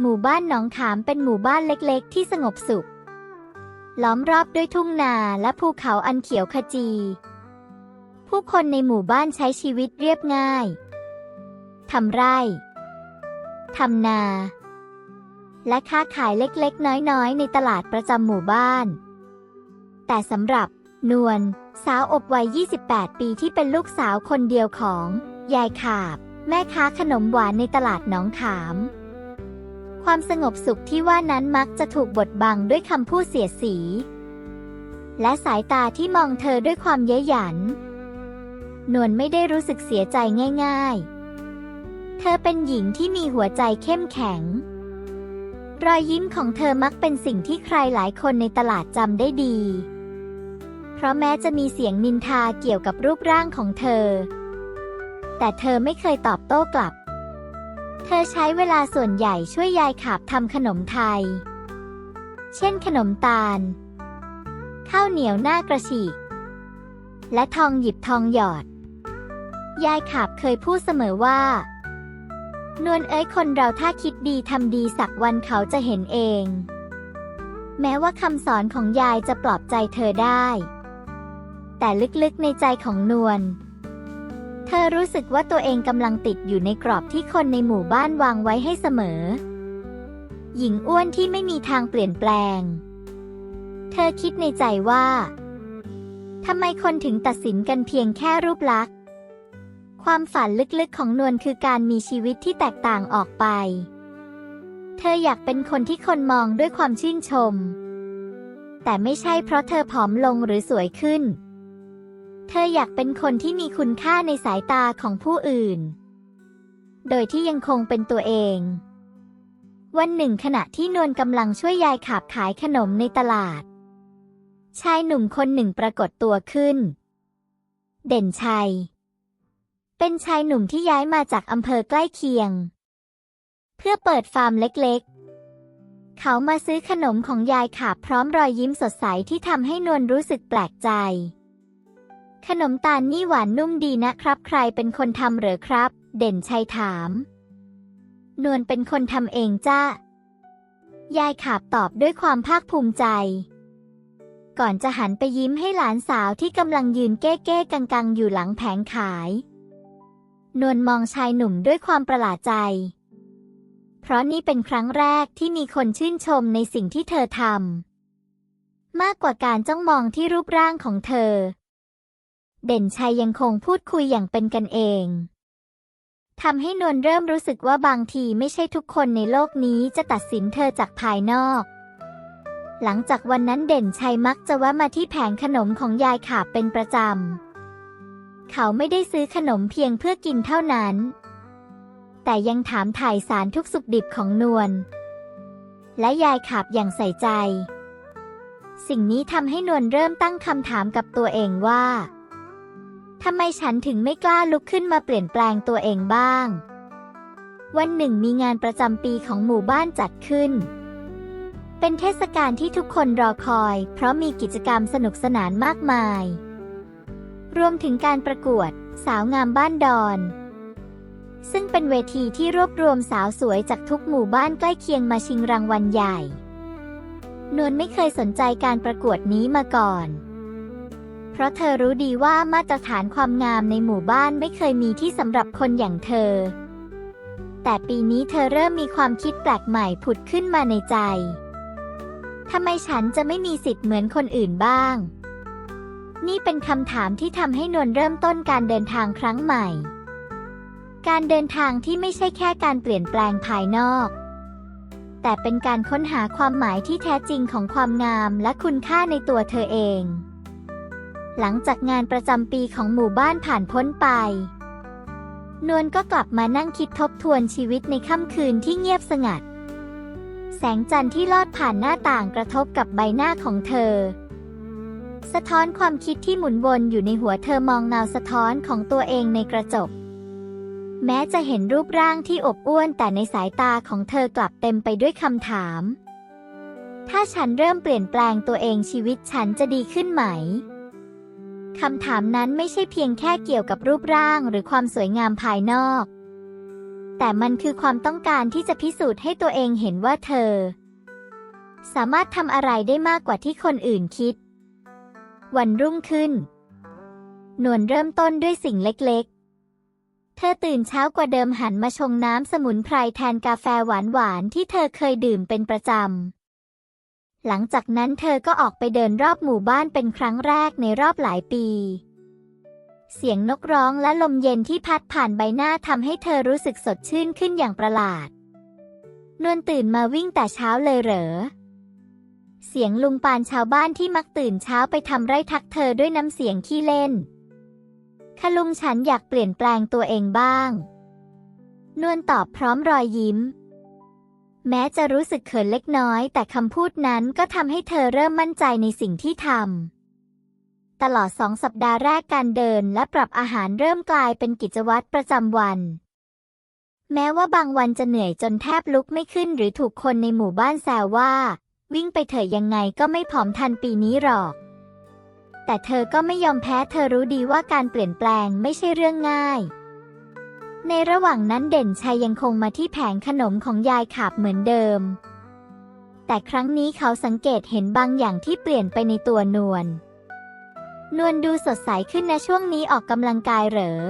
หมู่บ้านหนองขามเป็นหมู่บ้านเล็กๆ ที่สงบสุข ล้อมรอบด้วยทุ่งนาและภูเขาอันเขียวขจี ผู้คนในหมู่บ้านใช้ชีวิตเรียบง่าย ทำไร่ ทำนา และค้าขายเล็กๆ น้อยๆ ในตลาดประจำหมู่บ้าน แต่สำหรับนวลสาวอบวัย 28 ปีที่เป็นลูกสาวคนเดียวของ ยายขาบ แม่ค้าขนมหวานในตลาดหนองขาม ความสงบสุขที่ว่านั้นมักจะถูกบดบังด้วยคำพูดเสียสี และสายตาที่มองเธอด้วยความเย้ยหยัน นวลไม่ได้รู้สึกเสียใจง่าย ๆ เธอเป็นหญิงที่มีหัวใจเข้มแข็ง รอยยิ้มของเธอมักเป็นสิ่งที่ใครหลายคนในตลาดจำได้ดี เพราะแม้จะมีเสียงนินทาเกี่ยวกับรูปร่างของเธอ แต่เธอไม่เคยตอบโต้กลับ เธอใช้เวลาส่วนใหญ่ช่วยยายขาบทำขนมไทย เช่นขนมตาล ข้าวเหนียวหน้ากระฉีก และทองหยิบทองหยอด ยายขาบเคยพูดเสมอว่า นวลเอ้ยคนเราถ้าคิดดีทำดีสักวันเขาจะเห็นเอง แม้ว่าคำสอนของยายจะปลอบใจเธอได้ แต่ลึกๆในใจของนวล เธอรู้สึกว่าตัวเองกำลังติดอยู่ในกรอบที่คนในหมู่บ้านวางไว้ให้เสมอ หญิงอ้วนที่ไม่มีทางเปลี่ยนแปลง เธอคิดในใจว่าทำไมคนถึงตัดสินกันเพียงแค่รูปลักษณ์ ความฝันลึกๆของนวลคือการมีชีวิตที่แตกต่างออกไป เธออยากเป็นคนที่คนมองด้วยความชื่นชม แต่ไม่ใช่เพราะเธอผอมลงหรือสวยขึ้น เธออยากเป็นคนที่มีคุณค่าในสายตาของผู้อื่น โดยที่ยังคงเป็นตัวเอง วันหนึ่งขณะที่นวลกำลังช่วยยายขับขายขนมในตลาด ชายหนุ่มคนหนึ่งปรากฏตัวขึ้น เด่นชัย เป็นชายหนุ่มที่ย้ายมาจากอำเภอใกล้เคียง เพื่อเปิดฟาร์มเล็กๆ เขามาซื้อขนมของยายขาบพร้อมรอยยิ้มสดใสที่ทำให้นวลรู้สึกแปลกใจ ขนมตาลนี่หวานนุ่มดีนะครับ ใครเป็นคนทำเหรอครับ เด่นชัยถาม นวลเป็นคนทำเองจ้ายายขาบตอบด้วยความภาคภูมิใจ ก่อนจะหันไปยิ้มให้หลานสาวที่กำลังยืนเก้เก้กังกังๆอยู่หลังแผงขาย นวลมองชายหนุ่มด้วยความประหลาดใจ เพราะนี่เป็นครั้งแรกที่มีคนชื่นชมในสิ่งที่เธอทำมากกว่าการจ้องมองที่รูปร่างของเธอ เด่นชัยยังคงพูดคุยอย่างเป็นกันเองทำให้นวลเริ่มรู้สึกว่าบางทีไม่ใช่ทุกคนในโลกนี้จะตัดสินเธอจากภายนอก หลังจากวันนั้นเด่นชัยมักจะแวะมาที่แผงขนมของยายขาบเป็นประจำ เขาไม่ได้ซื้อขนมเพียงเพื่อกินเท่านั้น แต่ยังถามถ่ายสารทุกสุขดิบของนวล และยายขาบอย่างใส่ใจ สิ่งนี้ทำให้นวลเริ่มตั้งคำถามกับตัวเองว่า ทำไมฉันถึงไม่กล้าลุกขึ้นมาเปลี่ยนแปลงตัวเองบ้าง วันหนึ่งมีงานประจำปีของหมู่บ้านจัดขึ้น เป็นเทศกาลที่ทุกคนรอคอย เพราะมีกิจกรรมสนุกสนานมากมาย รวมถึงการประกวด สาวงามบ้านดอน ซึ่งเป็นเวทีที่รวบรวมสาวสวยจากทุกหมู่บ้านใกล้เคียงมาชิงรางวัลใหญ่ นวลไม่เคยสนใจการประกวดนี้มาก่อน เพราะเธอรู้ดีว่ามาตรฐานความงามในหมู่บ้านไม่เคยมีที่สำหรับคนอย่างเธอ แต่ปีนี้เธอเริ่มมีความคิดแปลกใหม่ผุดขึ้นมาในใจ ทำไมฉันจะไม่มีสิทธิ์เหมือนคนอื่นบ้าง นี่เป็นคำถามที่ทำให้นวลเริ่มต้นการเดินทางครั้งใหม่ การเดินทางที่ไม่ใช่แค่การเปลี่ยนแปลงภายนอก แต่เป็นการค้นหาความหมายที่แท้จริงของความงามและคุณค่าในตัวเธอเอง หลังจากงานประจำปีของหมู่บ้านผ่านพ้นไป นวลก็กลับมานั่งคิดทบทวนชีวิตในค่ำคืนที่เงียบสงัด แสงจันทร์ที่ลอดผ่านหน้าต่างกระทบกับใบหน้าของเธอ สะท้อนความคิดที่หมุนวนอยู่ในหัวเธอมองเงาสะท้อนของตัวเองในกระจก แม้จะเห็นรูปร่างที่อบอ้วนแต่ในสายตาของเธอกลับเต็มไปด้วยคำถาม ถ้าฉันเริ่มเปลี่ยนแปลงตัวเองชีวิตฉันจะดีขึ้นไหม คำถามนั้นไม่ใช่เพียงแค่เกี่ยวกับรูปร่างหรือความสวยงามภายนอก แต่มันคือความต้องการที่จะพิสูจน์ให้ตัวเองเห็นว่าเธอ สามารถทำอะไรได้มากกว่าที่คนอื่นคิด วันรุ่งขึ้น นวลเริ่มต้นด้วยสิ่งเล็กๆ เธอตื่นเช้ากว่าเดิมหันมาชงน้ำสมุนไพรแทนกาแฟหวานๆที่เธอเคยดื่มเป็นประจำ หลังจากนั้นเธอก็ออกไปเดินรอบหมู่บ้านเป็นครั้งแรกในรอบหลายปี เสียงนกร้องและลมเย็นที่พัดผ่านใบหน้าทำให้เธอรู้สึกสดชื่นขึ้นอย่างประหลาด นวลตื่นมาวิ่งแต่เช้าเลยเหรอ เสียงลุงปานชาวบ้านที่มักตื่นเช้าไปทำไร่ทักเธอด้วยน้ำเสียงขี้เล่นค่ะลุงฉันอยากเปลี่ยนแปลงตัวเองบ้าง นวลตอบพร้อมรอยยิ้ม แม้จะรู้สึกเขินเล็กน้อย แต่คำพูดนั้นก็ทำให้เธอเริ่มมั่นใจในสิ่งที่ทำ ตลอดสองสัปดาห์แรกการเดินและปรับอาหารเริ่มกลายเป็นกิจวัตรประจำวัน แม้ว่าบางวันจะเหนื่อยจนแทบลุกไม่ขึ้น หรือถูกคนในหมู่บ้านแซวว่า วิ่งไปเถอะยังไงก็ไม่ผอมทันปีนี้หรอก แต่เธอก็ไม่ยอมแพ้เธอรู้ดีว่าการเปลี่ยนแปลงไม่ใช่เรื่องง่าย ในระหว่างนั้นเด่นชัยยังคงมาที่แผงขนมของยายขาบเหมือนเดิม แต่ครั้งนี้เขาสังเกตเห็นบางอย่างที่เปลี่ยนไปในตัวนวล นวลดูสดใสขึ้นนะช่วงนี้ออกกำลังกายเหรอ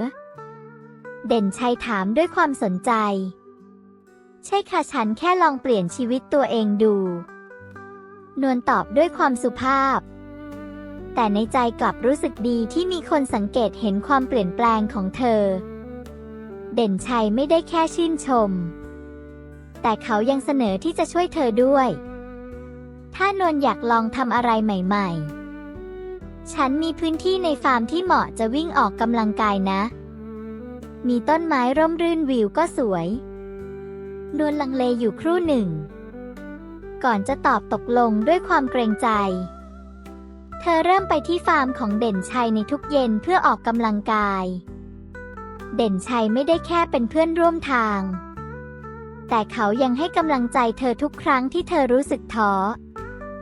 เด่นชัยถามด้วยความสนใจ ใช่ค่ะฉันแค่ลองเปลี่ยนชีวิตตัวเองดู นวลตอบด้วยความสุภาพ แต่ในใจกลับรู้สึกดีที่มีคนสังเกตเห็นความเปลี่ยนแปลงของเธอ เด่นชัยไม่ได้แค่ชื่นชม แต่เขายังเสนอที่จะช่วยเธอด้วย ถ้านวลอยากลองทำอะไรใหม่ ๆ ฉันมีพื้นที่ในฟาร์มที่เหมาะจะวิ่งออกกำลังกายนะ มีต้นไม้ร่มรื่นวิวก็สวย นวลลังเลอยู่ครู่หนึ่ง ก่อนจะตอบตกลงด้วยความเกรงใจเธอเริ่มไปที่ฟาร์มของเด่นชัยในทุกเย็นเพื่อออกกำลังกาย เด่นชัยไม่ได้แค่เป็นเพื่อนร่วมทาง แต่เขายังให้กำลังใจเธอทุกครั้งที่เธอรู้สึกท้อ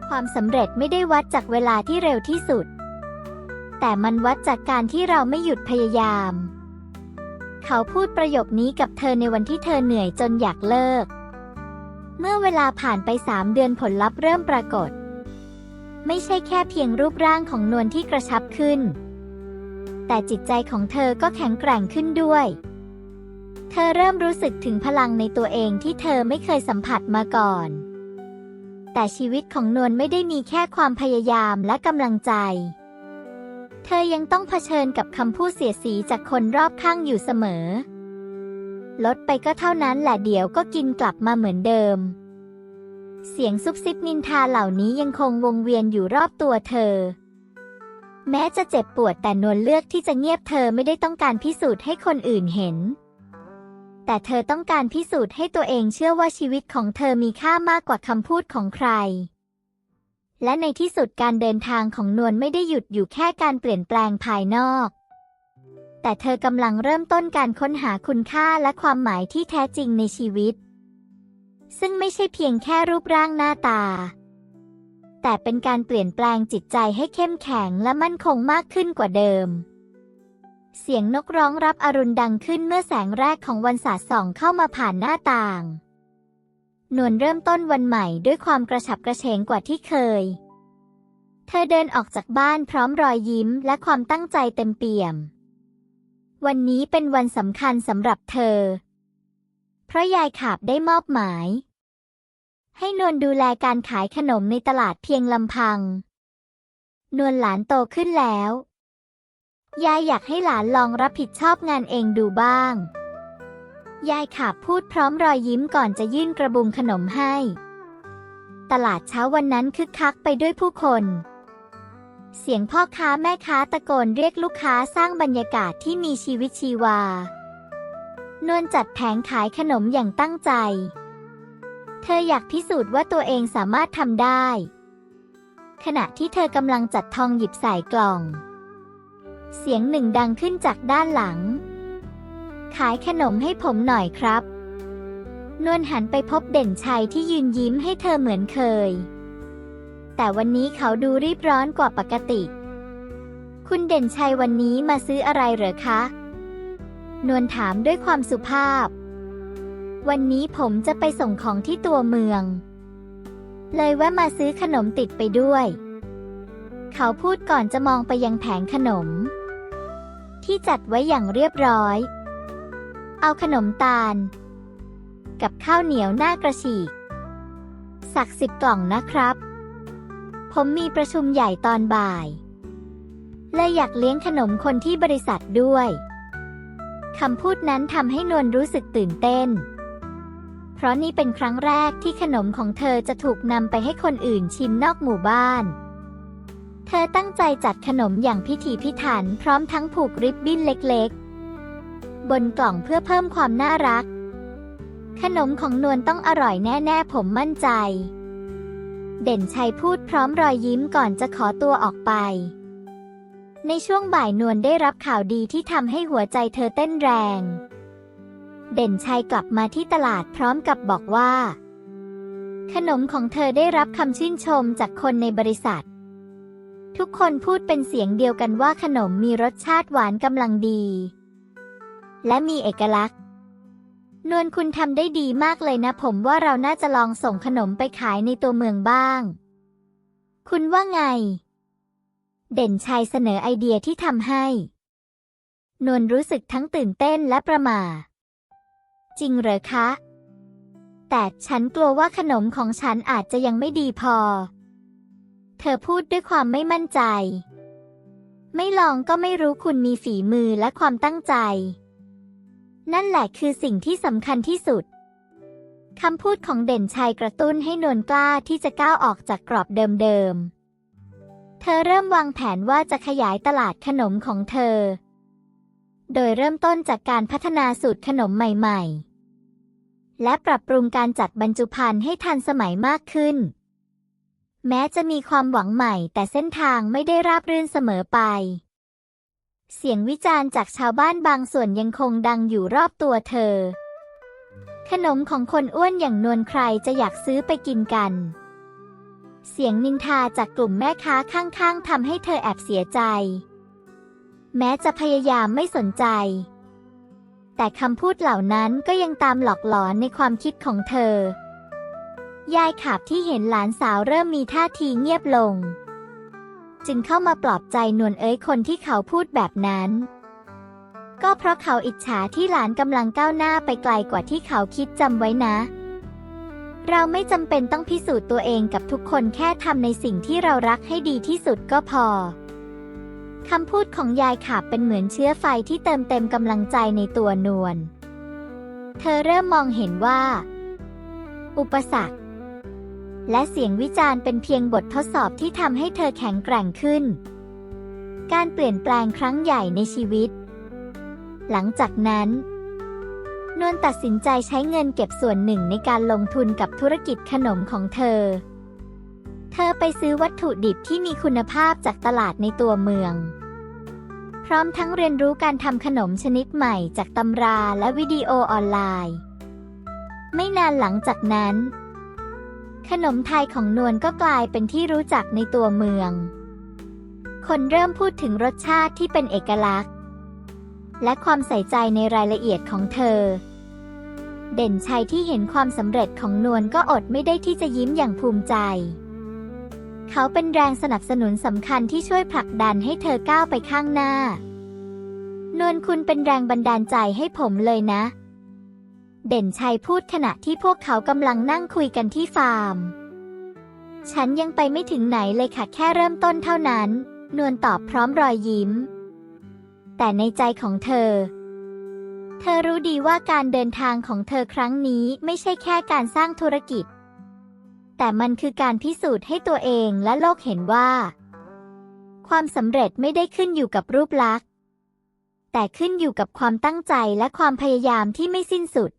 ความสำเร็จไม่ได้วัดจากเวลาที่เร็วที่สุด แต่มันวัดจากการที่เราไม่หยุดพยายาม เขาพูดประโยคนี้กับเธอในวันที่เธอเหนื่อยจนอยากเลิก เมื่อเวลาผ่านไปสามเดือนผลลัพธ์เริ่มปรากฏ ไม่ใช่แค่เพียงรูปร่างของนวลที่กระชับขึ้น แต่จิตใจของเธอก็แข็งแกร่งขึ้นด้วย เธอเริ่มรู้สึกถึงพลังในตัวเองที่เธอไม่เคยสัมผัสมาก่อน แต่ชีวิตของนวลไม่ได้มีแค่ความพยายามและกำลังใจ เธอยังต้องเผชิญกับคำพูดเสียสีจากคนรอบข้างอยู่เสมอ ลดไปก็เท่านั้นแหละเดี๋ยวก็กินกลับมาเหมือนเดิม เสียงซุบซิบนินทาเหล่านี้ยังคงวงเวียนอยู่รอบตัวเธอ แม้จะเจ็บปวดแต่นวลเลือกที่จะเงียบเธอไม่ได้ต้องการพิสูจน์ให้คนอื่นเห็น แต่เธอต้องการพิสูจน์ให้ตัวเองเชื่อว่าชีวิตของเธอมีค่ามากกว่าคำพูดของใคร และในที่สุดการเดินทางของนวลไม่ได้หยุดอยู่แค่การเปลี่ยนแปลงภายนอก แต่เธอกำลังเริ่มต้นการค้นหาคุณค่าและความหมายที่แท้จริงในชีวิต ซึ่งไม่ใช่เพียงแค่รูปร่างหน้าตา แต่เป็นการเปลี่ยนแปลงจิตใจให้เข้มแข็งและมั่นคงมากขึ้นกว่าเดิม เสียงนกร้องรับอรุณดังขึ้นเมื่อแสงแรกของวันสาดส่องเข้ามาผ่านหน้าต่างนวลเริ่มต้นวันใหม่ด้วยความกระฉับกระเฉงกว่าที่เคย เธอเดินออกจากบ้านพร้อมรอยยิ้มและความตั้งใจเต็มเปี่ยม วันนี้เป็นวันสำคัญสำหรับเธอ เพราะยายขาบได้มอบหมาย ให้นวลดูแลการขายขนมในตลาดเพียงลำพัง นวลหลานโตขึ้นแล้ว ยายอยากให้หลานลองรับผิดชอบงานเองดูบ้าง ยายขาบพูดพร้อมรอยยิ้มก่อนจะยื่นกระบุงขนมให้ ตลาดเช้าวันนั้นคึกคักไปด้วยผู้คน เสียงพ่อค้าแม่ค้าตะโกนเรียกลูกค้าสร้างบรรยากาศที่มีชีวิตชีวา นวลจัดแผงขายขนมอย่างตั้งใจ เธออยากพิสูจน์ว่าตัวเองสามารถทำได้ ขณะที่เธอกำลังจัดทองหยิบใส่กล่อง เสียงหนึ่งดังขึ้นจากด้านหลัง ขายขนมให้ผมหน่อยครับ นวลหันไปพบเด่นชัยที่ยืนยิ้มให้เธอเหมือนเคย แต่วันนี้เขาดูรีบร้อนกว่าปกติ คุณเด่นชัยวันนี้มาซื้ออะไรเหรอคะ นวลถามด้วยความสุภาพ วันนี้ผมจะไปส่งของที่ตัวเมือง เลยแวะมาซื้อขนมติดไปด้วย เขาพูดก่อนจะมองไปยังแผงขนม ที่จัดไว้อย่างเรียบร้อย เอาขนมตาล กับข้าวเหนียวหน้ากระฉีก สักสิบกล่องนะครับ ผมมีประชุมใหญ่ตอนบ่าย เลยอยากเลี้ยงขนมคนที่บริษัทด้วยคำพูดนั้นทำให้นวลรู้สึกตื่นเต้น ราะนี่เป็นครั้งแรกที่ขนมของเธอจะถูกนำไปให้คนอื่นชิมนอกหมู่บ้าน เธอตั้งใจจัดขนมอย่างพิถีพิถันพร้อมทั้งผูกริบบิ้นเล็กๆ บนกล่องเพื่อเพิ่มความน่ารัก ขนมของนวลต้องอร่อยแน่ ๆ ผมมั่นใจ เด่นชัยพูดพร้อมรอยยิ้มก่อนจะขอตัวออกไป ในช่วงบ่ายนวลได้รับข่าวดีที่ทำให้หัวใจเธอเต้นแรง เด่นชัยกลับมาที่ตลาดพร้อมกับบอกว่า ขนมของเธอได้รับคำชื่นชมจากคนในบริษัท ทุกคนพูดเป็นเสียงเดียวกันว่าขนมมีรสชาติหวานกำลังดี และมีเอกลักษณ์ นวลคุณทำได้ดีมากเลยนะผมว่าเราน่าจะลองส่งขนมไปขายในตัวเมืองบ้าง คุณว่าไง เด่นชัยเสนอไอเดียที่ทำให้ นวลรู้สึกทั้งตื่นเต้นและประหม่า จริงเหรอคะ แต่ฉันกลัวว่าขนมของฉันอาจจะยังไม่ดีพอ เธอพูดด้วยความไม่มั่นใจ ไม่ลองก็ไม่รู้คุณมีฝีมือและความตั้งใจ นั่นแหละคือสิ่งที่สำคัญที่สุดคำพูดของเด่นชัยกระตุ้นให้นวลกล้าที่จะก้าวออกจากกรอบเดิมๆ เธอเริ่มวางแผนว่าจะขยายตลาดขนมของเธอ โดยเริ่มต้นจากการพัฒนาสูตรขนมใหม่ ๆ และปรับปรุงการจัดบรรจุภัณฑ์ให้ทันสมัยมากขึ้น แม้จะมีความหวังใหม่แต่เส้นทางไม่ได้ราบรื่นเสมอไป เสียงวิจารณ์จากชาวบ้านบางส่วนยังคงดังอยู่รอบตัวเธอ ขนมของคนอ้วนอย่างนวลใครจะอยากซื้อไปกินกัน เสียงนินทาจากกลุ่มแม่ค้าข้างๆทำให้เธอแอบเสียใจ แม้จะพยายามไม่สนใจ แต่คำพูดเหล่านั้นก็ยังตามหลอกหลอนในความคิดของเธอ ยายขาบที่เห็นหลานสาวเริ่มมีท่าทีเงียบลง จึงเข้ามาปลอบใจนวลเอ้ยคนที่เขาพูดแบบนั้น ก็เพราะเขาอิจฉาที่หลานกำลังก้าวหน้าไปไกลกว่าที่เขาคิดจำไว้นะ เราไม่จำเป็นต้องพิสูจน์ตัวเองกับทุกคนแค่ทำในสิ่งที่เรารักให้ดีที่สุดก็พอ คำพูดของยายขาบเป็นเหมือนเชื้อไฟที่เติมเต็มกำลังใจในตัวนวล เธอเริ่มมองเห็นว่า อุปสรรค และเสียงวิจารณ์เป็นเพียงบททดสอบที่ทำให้เธอแข็งแกร่งขึ้น การเปลี่ยนแปลงครั้งใหญ่ในชีวิต หลังจากนั้น นวลตัดสินใจใช้เงินเก็บส่วนหนึ่งในการลงทุนกับธุรกิจขนมของเธอ เธอไปซื้อวัตถุดิบที่มีคุณภาพจากตลาดในตัวเมือง พร้อมทั้งเรียนรู้การทำขนมชนิดใหม่จากตำราและวิดีโอออนไลน์ ไม่นานหลังจากนั้น ขนมไทยของนวลก็กลายเป็นที่รู้จักในตัวเมือง คนเริ่มพูดถึงรสชาติที่เป็นเอกลักษณ์ และความใส่ใจในรายละเอียดของเธอเด่นชัยที่เห็นความสำเร็จของนวลก็อดไม่ได้ที่จะยิ้มอย่างภูมิใจ เขาเป็นแรงสนับสนุนสำคัญที่ช่วยผลักดันให้เธอก้าวไปข้างหน้า นวลคุณเป็นแรงบันดาลใจให้ผมเลยนะ เด่นชัยพูดขณะที่พวกเขากำลังนั่งคุยกันที่ฟาร์ม ฉันยังไปไม่ถึงไหนเลยค่ะแค่เริ่มต้นเท่านั้น นวลตอบพร้อมรอยยิ้ม แต่ในใจของเธอ เธอรู้ดีว่าการเดินทางของเธอครั้งนี้ไม่ใช่แค่การสร้างธุรกิจ แต่มันคือการพิสูจน์ให้ตัวเองและโลกเห็นว่า ความสำเร็จไม่ได้ขึ้นอยู่กับรูปลักษณ์ แต่ขึ้นอยู่กับความตั้งใจและความพยายามที่ไม่สิ้นสุด